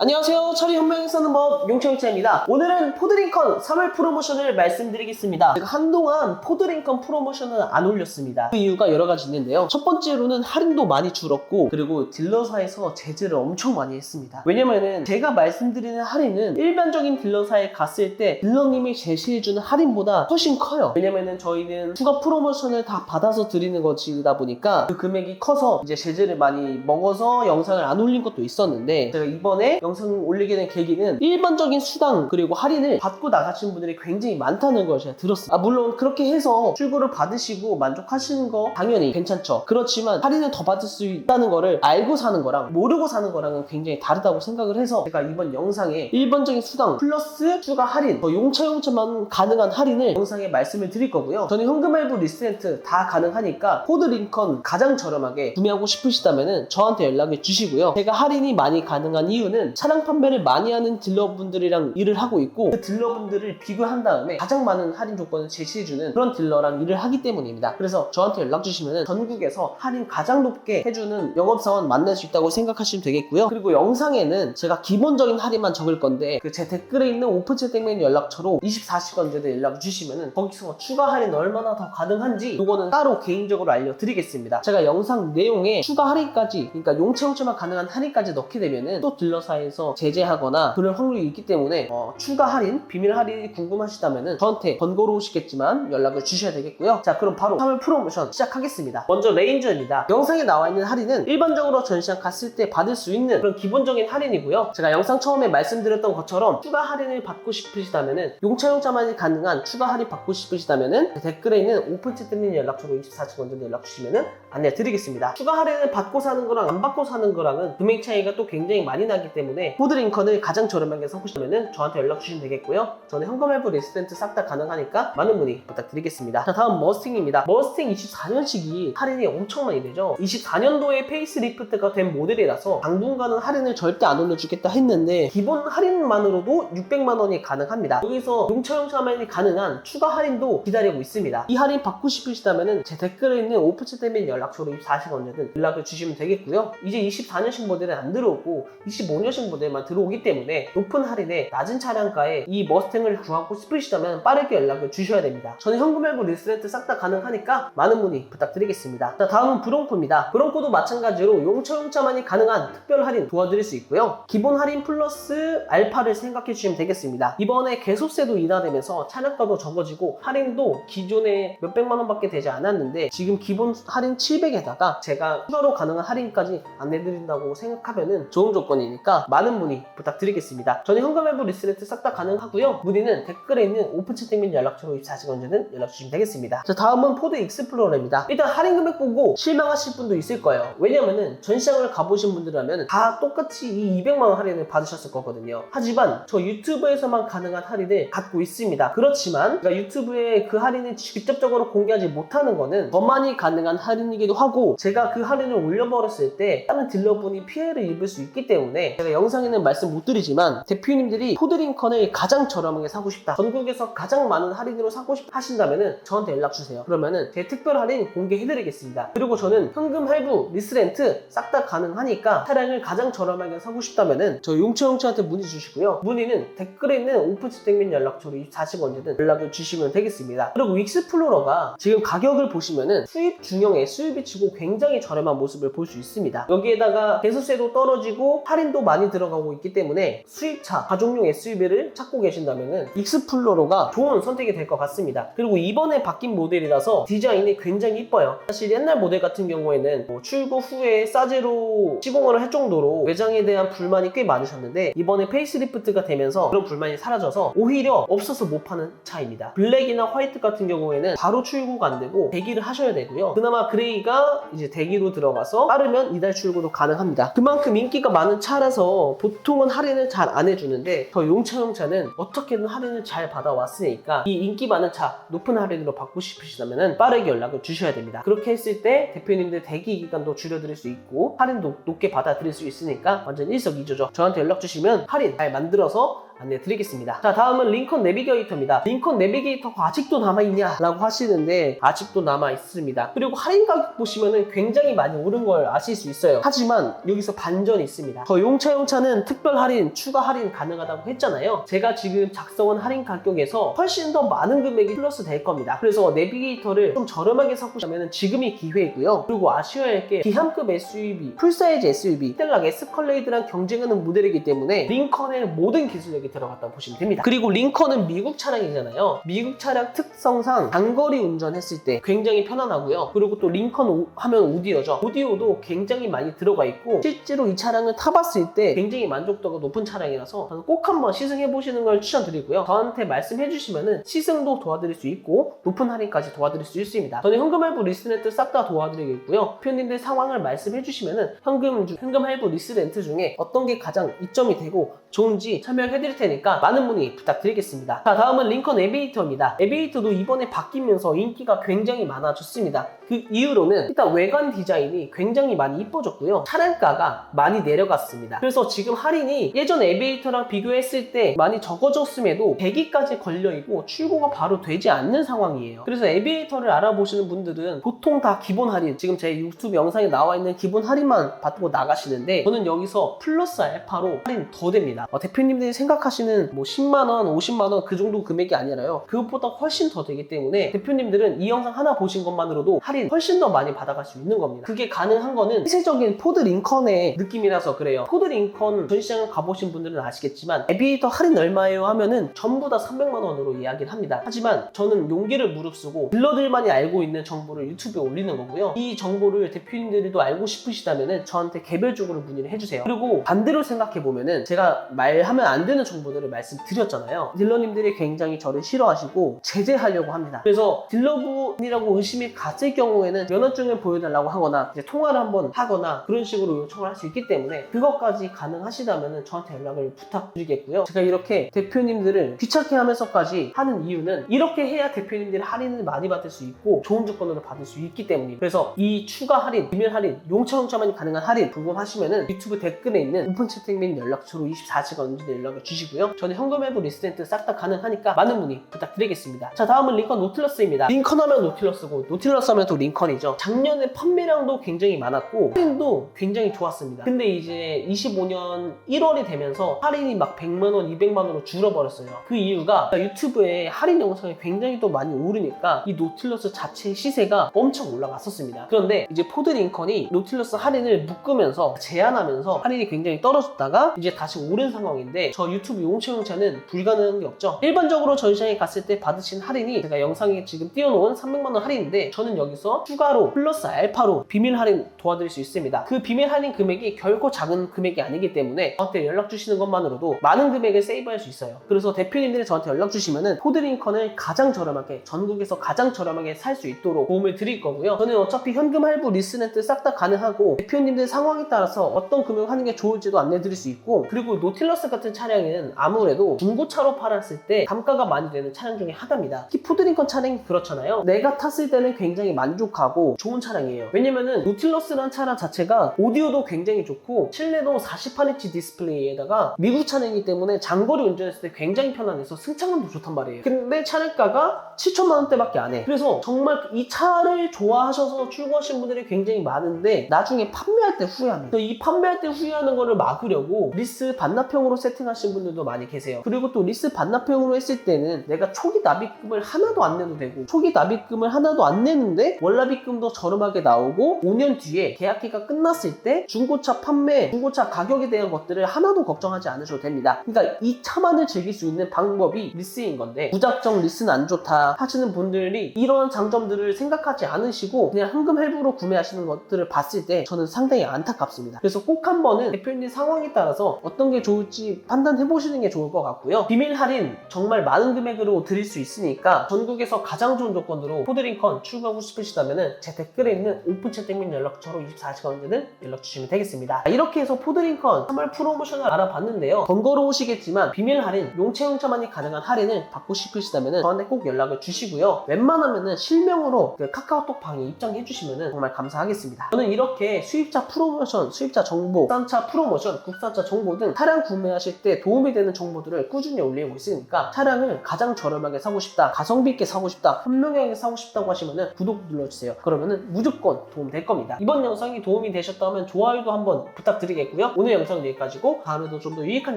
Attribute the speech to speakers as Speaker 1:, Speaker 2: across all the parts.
Speaker 1: 안녕하세요. 처리 현명히 쓰는 법 용채용채입니다. 오늘은 포드링컨 3월 프로모션을 말씀드리겠습니다. 제가 한동안 포드링컨 프로모션을 안 올렸습니다. 그 이유가 여러 가지 있는데요. 첫 번째로는 할인도 많이 줄었고 그리고 딜러사에서 제재를 엄청 많이 했습니다. 왜냐면은 제가 말씀드리는 할인은 일반적인 딜러사에 갔을 때 딜러님이 제시해주는 할인보다 훨씬 커요. 왜냐면은 저희는 추가 프로모션을 다 받아서 드리는 것이다 보니까 그 금액이 커서 이제 제재를 많이 먹어서 영상을 안 올린 것도 있었는데 제가 이번에 영상을 올리게 된 계기는 일반적인 수당 그리고 할인을 받고 나가신 분들이 굉장히 많다는 걸 제가 들었어요. 아 물론 그렇게 해서 출고를 받으시고 만족하시는 거 당연히 괜찮죠. 그렇지만 할인을 더 받을 수 있다는 거를 알고 사는 거랑 모르고 사는 거랑은 굉장히 다르다고 생각을 해서 제가 이번 영상에 일반적인 수당 플러스 추가 할인 더 용차 용차만 가능한 할인을 영상에 말씀을 드릴 거고요. 저는 현금 할부 리스텐트 다 가능하니까 코드 링컨 가장 저렴하게 구매하고 싶으시다면 저한테 연락을 주시고요. 제가 할인이 많이 가능한 이유는 차량 판매를 많이 하는 딜러분들이랑 일을 하고 있고 그 딜러분들을 비교한 다음에 가장 많은 할인 조건을 제시해주는 그런 딜러랑 일을 하기 때문입니다. 그래서 저한테 연락 주시면 전국에서 할인 가장 높게 해주는 영업사원 만날 수 있다고 생각하시면 되겠고요. 그리고 영상에는 제가 기본적인 할인만 적을 건데 그 제 댓글에 있는 오픈챗 땡맨 연락처로 24시간 전에 연락 주시면은 거기서 추가 할인 얼마나 더 가능한지 이거는 따로 개인적으로 알려드리겠습니다. 제가 영상 내용에 추가 할인까지 그러니까 용체용체만 가능한 할인까지 넣게 되면은 또 딜러 사 에서 제재하거나 그럴 확률이 있기 때문에 어, 추가 할인, 비밀 할인이 궁금하시다면은 저한테 번거로우시겠지만 연락을 주셔야 되겠고요. 자 그럼 바로 3월 프로모션 시작하겠습니다. 먼저 레인저입니다. 영상에 나와 있는 할인은 일반적으로 전시장 갔을 때 받을 수 있는 그런 기본적인 할인이고요. 제가 영상 처음에 말씀드렸던 것처럼 추가 할인을 받고 싶으시다면은 용차용차만이 가능한 추가 할인 받고 싶으시다면은 댓글에 있는 오픈챗 뜰린 연락처로 24시간 전에 연락 주시면은 안내 드리겠습니다. 추가 할인을 받고 사는 거랑 안 받고 사는 거랑은 금액 차이가 또 굉장히 많이 나기 때문에 포드링컨을 가장 저렴하게 사고 싶다면은 저한테 연락 주시면 되겠고요. 저는 현금 할부 레시던트 싹 다 가능하니까 많은 문의 부탁드리겠습니다. 자 다음 머스팅입니다. 머스팅 24년식이 할인이 엄청 많이 되죠. 24년도에 페이스리프트가 된 모델이라서 당분간은 할인을 절대 안 올려주겠다 했는데 기본 할인만으로도 600만 원이 가능합니다. 여기서 용차용차만이 가능한 추가 할인도 기다리고 있습니다. 이 할인 받고 싶으시다면 제 댓글에 있는 오프챗 때문에 연락처로 24시간 언제든 연락을 주시면 되겠고요. 이제 24년식 모델은 안 들어오고 25년식 모델만 들어오기 때문에 높은 할인에 낮은 차량가에 이 머스탱을 구하고 싶으시다면 빠르게 연락을 주셔야 됩니다. 저는 현금 할부 리스렌트 싹 다 가능하니까 많은 문의 부탁드리겠습니다. 자 다음은 브롱코입니다. 브롱코도 마찬가지로 용차용차만이 가능한 특별 할인 도와드릴 수 있고요. 기본 할인 플러스 알파를 생각해 주시면 되겠습니다. 이번에 개소세도 인하되면서 차량가도 적어지고 할인도 기존에 몇백만 원밖에 되지 않았는데 지금 기본 할인 700에다가 제가 추가로 가능한 할인까지 안내드린다고 생각하면은 좋은 조건이니까 많은 문의 부탁드리겠습니다. 저는 현금 할부 리스렌트 싹 다 가능하고요. 문의는 댓글에 있는 오픈챗 땡민 연락처로 24시간 전에는 연락 주시면 되겠습니다. 자 다음은 포드 익스플로러입니다. 일단 할인 금액 보고 실망하실 분도 있을 거예요. 왜냐면은 전시장을 가보신 분들이라면 다 똑같이 이 200만 원 할인을 받으셨을 거거든요. 하지만 저 유튜브에서만 가능한 할인을 갖고 있습니다. 그렇지만 제가 유튜브에 그 할인을 직접적으로 공개하지 못하는 거는 저만이 가능한 할인이기도 하고 제가 그 할인을 올려버렸을 때 다른 딜러분이 피해를 입을 수 있기 때문에 제가 영상에는 말씀 못 드리지만 대표님들이 포드링컨을 가장 저렴하게 사고 싶다. 전국에서 가장 많은 할인으로 사고 싶 하신다면은 저한테 연락 주세요. 그러면은 제 특별 할인 공개해드리겠습니다. 그리고 저는 현금 할부, 리스렌트 싹 다 가능하니까 차량을 가장 저렴하게 사고 싶다면은 저 용채용채한테 문의 주시고요. 문의는 댓글에 있는 오픈치 땡민 연락처로 24시간 언제든 연락을 주시면 되겠습니다. 그리고 윅스플로러가 지금 가격을 보시면은 수입 중형 SUV 치고 굉장히 저렴한 모습을 볼 수 있습니다. 여기에다가 대소세도 떨어지고 할인도 많이 들어가고 있기 때문에 수입차 가족용 SUV를 찾고 계신다면은 익스플로러가 좋은 선택이 될 것 같습니다. 그리고 이번에 바뀐 모델이라서 디자인이 굉장히 이뻐요. 사실 옛날 모델 같은 경우에는 뭐 출고 후에 싸제로 시공을 할 정도로 외장에 대한 불만이 꽤 많으셨는데 이번에 페이스리프트가 되면서 그런 불만이 사라져서 오히려 없어서 못 파는 차입니다. 블랙이나 화이트 같은 경우에는 바로 출고가 안 되고 대기를 하셔야 되고요. 그나마 그레이가 이제 대기로 들어가서 빠르면 이달 출고도 가능합니다. 그만큼 인기가 많은 차라서 보통은 할인을 잘 안 해주는데 저 용차용차는 어떻게든 할인을 잘 받아왔으니까 이 인기 많은 차 높은 할인으로 받고 싶으시다면 빠르게 연락을 주셔야 됩니다. 그렇게 했을 때 대표님들 대기 기간도 줄여드릴 수 있고 할인도 높게 받아들일 수 있으니까 완전 일석이조죠. 저한테 연락 주시면 할인 잘 만들어서 안내 드리겠습니다. 자, 다음은 링컨 내비게이터입니다. 링컨 내비게이터가 아직도 남아있냐? 라고 하시는데 아직도 남아있습니다. 그리고 할인 가격 보시면은 굉장히 많이 오른 걸 아실 수 있어요. 하지만 여기서 반전이 있습니다. 저 용차 용차는 특별 할인, 추가 할인 가능하다고 했잖아요. 제가 지금 작성한 할인 가격에서 훨씬 더 많은 금액이 플러스 될 겁니다. 그래서 내비게이터를 좀 저렴하게 사고 싶다면 지금이 기회이고요. 그리고 아쉬워야 할 게 기함급 SUV, 풀사이즈 SUV, 스텔락 에스컬레이드랑 경쟁하는 모델이기 때문에 링컨의 모든 기술력이 들어갔다고 보시면 됩니다. 그리고 링컨은 미국 차량이잖아요. 미국 차량 특성상 장거리 운전했을 때 굉장히 편안하고요. 그리고 또 링컨 오- 하면 오디오죠. 오디오도 굉장히 많이 들어가 있고 실제로 이 차량을 타봤을 때 굉장히 만족도가 높은 차량이라서 저는 꼭 한번 시승해 보시는 걸 추천드리고요. 저한테 말씀해 주시면은 시승도 도와드릴 수 있고 높은 할인까지 도와드릴 수 있습니다. 저는 현금 할부 리스 렌트 싹 다 도와드리겠고요. 표현님들 상황을 말씀해 주시면은 현금 주- 현금 할부 리스 렌트 중에 어떤 게 가장 이점이 되고 좋은지 설명해 드릴 테니까 많은 문의 부탁드리겠습니다. 자, 다음은 링컨 에비에이터입니다. 에비에이터도 이번에 바뀌면서 인기가 굉장히 많아졌습니다. 그 이유로는 일단 외관 디자인이 굉장히 많이 이뻐졌고요. 차량가가 많이 내려갔습니다. 그래서 지금 할인이 예전 에비에이터랑 비교했을 때 많이 적어졌음에도 100일까지 걸려있고 출고가 바로 되지 않는 상황이에요. 그래서 에비에이터를 알아보시는 분들은 보통 다 기본 할인, 지금 제 유튜브 영상에 나와 있는 기본 할인만 받고 나가시는데 저는 여기서 플러스 알파로 할인 더 됩니다. 어, 대표님들이 생각하 시는 뭐 10만원, 50만원 그 정도 금액이 아니라요. 그것보다 훨씬 더 되기 때문에 대표님들은 이 영상 하나 보신 것만으로도 할인 훨씬 더 많이 받아갈 수 있는 겁니다. 그게 가능한 거는 폐쇄적인 포드 링컨의 느낌이라서 그래요. 포드 링컨 전시장을 가보신 분들은 아시겠지만 에비에이터 할인 얼마예요 하면은 전부 다 300만 원으로 이야기를 합니다. 하지만 저는 용기를 무릅쓰고 딜러들만이 알고 있는 정보를 유튜브에 올리는 거고요. 이 정보를 대표님들도 알고 싶으시다면은 저한테 개별적으로 문의를 해주세요. 그리고 반대로 생각해 보면은 제가 말하면 안 되는 정보 들을 말씀드렸잖아요. 딜러님들이 굉장히 저를 싫어하시고 제재하려고 합니다. 그래서 딜러분이라고 의심이 갔을 경우에는 면허증을 보여달라고 하거나 이제 통화를 한번 하거나 그런 식으로 요청을 할 수 있기 때문에 그것까지 가능하시다면은 저한테 연락을 부탁드리겠고요. 제가 이렇게 대표님들을 귀찮게 하면서까지 하는 이유는 이렇게 해야 대표님들이 할인을 많이 받을 수 있고 좋은 조건으로 받을 수 있기 때문입니다. 그래서 이 추가 할인, 비밀 할인, 용차용차만 가능한 할인 궁금하시면은 유튜브 댓글에 있는 오픈 채팅 및 연락처로 24시간 언제든 연락을 주시고 요. 저는 현금 앱 리스텐트 싹 다 가능하니까 많은 문의 부탁드리겠습니다. 자 다음은 링컨 노틸러스입니다. 링컨 하면 노틸러스고 노틸러스 하면 또 링컨이죠. 작년에 판매량도 굉장히 많았고 할인도 굉장히 좋았습니다. 근데 이제 25년 1월이 되면서 할인이 막 100만 원, 200만 원으로 줄어버렸어요. 그 이유가 유튜브에 할인 영상이 굉장히 또 많이 오르니까 이 노틸러스 자체의 시세가 엄청 올라갔었습니다. 그런데 이제 포드 링컨이 노틸러스 할인을 묶으면서 제한하면서 할인이 굉장히 떨어졌다가 이제 다시 오른 상황인데 저 유튜브 용채용차는 불가능한 게 없죠. 일반적으로 전시장에 갔을 때 받으신 할인이 제가 영상에 지금 띄워놓은 300만 원 할인인데 저는 여기서 추가로 플러스 알파로 비밀 할인 도와드릴 수 있습니다. 그 비밀 할인 금액이 결코 작은 금액이 아니기 때문에 저한테 연락 주시는 것만으로도 많은 금액을 세이브할 수 있어요. 그래서 대표님들이 저한테 연락 주시면은 포드링컨을 가장 저렴하게 전국에서 가장 저렴하게 살 수 있도록 도움을 드릴 거고요. 저는 어차피 현금 할부 리스렌트 싹 다 가능하고 대표님들 상황에 따라서 어떤 금액 하는 게 좋을지도 안내 드릴 수 있고 그리고 노틸러스 같은 차량 은 아무래도 중고차로 팔았을 때 감가가 많이 되는 차량 중에 하나입니다. 특히 포드링컨 차량이 그렇잖아요. 내가 탔을 때는 굉장히 만족하고 좋은 차량이에요. 왜냐면은 노틸러스라는 차량 자체가 오디오도 굉장히 좋고 실내도 48인치 디스플레이에다가 미국 차량이기 때문에 장거리 운전했을 때 굉장히 편안해서 승차감도 좋단 말이에요. 근데 차량가가 7천만 원대밖에 안 해. 그래서 정말 이 차를 좋아하셔서 출고하신 분들이 굉장히 많은데 나중에 판매할 때 후회합니다. 이 판매할 때 후회하는 거를 막으려고 리스 반납형으로 세팅하신 분들 도 많이 계세요. 그리고 또 리스 반납형으로 했을 때는 내가 초기 납입금을 하나도 안 내도 되고 초기 납입금을 하나도 안 내는데 월납입금도 저렴하게 나오고 5년 뒤에 계약기가 끝났을 때 중고차 판매, 중고차 가격에 대한 것들을 하나도 걱정하지 않으셔도 됩니다. 그러니까 이 차만을 즐길 수 있는 방법이 리스인 건데 무작정 리스는 안 좋다 하시는 분들이 이런 장점들을 생각하지 않으시고 그냥 현금 할부로 구매하시는 것들을 봤을 때 저는 상당히 안타깝습니다. 그래서 꼭 한번은 대표님 상황에 따라서 어떤 게 좋을지 판단해 보시 는 게 좋을 것 같고요. 비밀 할인 정말 많은 금액으로 드릴 수 있으니까 전국에서 가장 좋은 조건으로 포드링컨 출고하고 싶으시다면 제 댓글에 있는 오픈 채팅 및 연락처로 24시간 언제든 연락 주시면 되겠습니다. 이렇게 해서 포드링컨 3월 프로모션을 알아봤는데요. 번거로우시겠지만 비밀 할인, 용채용차만이 가능한 할인을 받고 싶으시다면 저한테 꼭 연락을 주시고요. 웬만하면 실명으로 그 카카오톡 방에 입장해 주시면 정말 감사하겠습니다. 저는 이렇게 수입차 프로모션, 수입차 정보, 국산차 프로모션, 국산차 정보 등 차량 구매하실 때 도움이 도움이 되는 정보들을 꾸준히 올리고 있으니까 차량을 가장 저렴하게 사고 싶다, 가성비 있게 사고 싶다, 현명하게 사고 싶다고 하시면은 구독 눌러주세요. 그러면은 무조건 도움 될 겁니다. 이번 영상이 도움이 되셨다면 좋아요도 한번 부탁드리겠고요. 오늘 영상은 여기까지고 다음에도 좀 더 유익한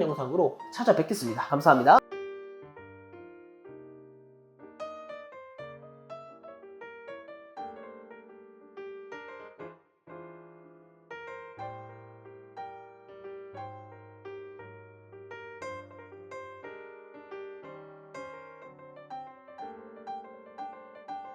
Speaker 1: 영상으로 찾아뵙겠습니다. 감사합니다.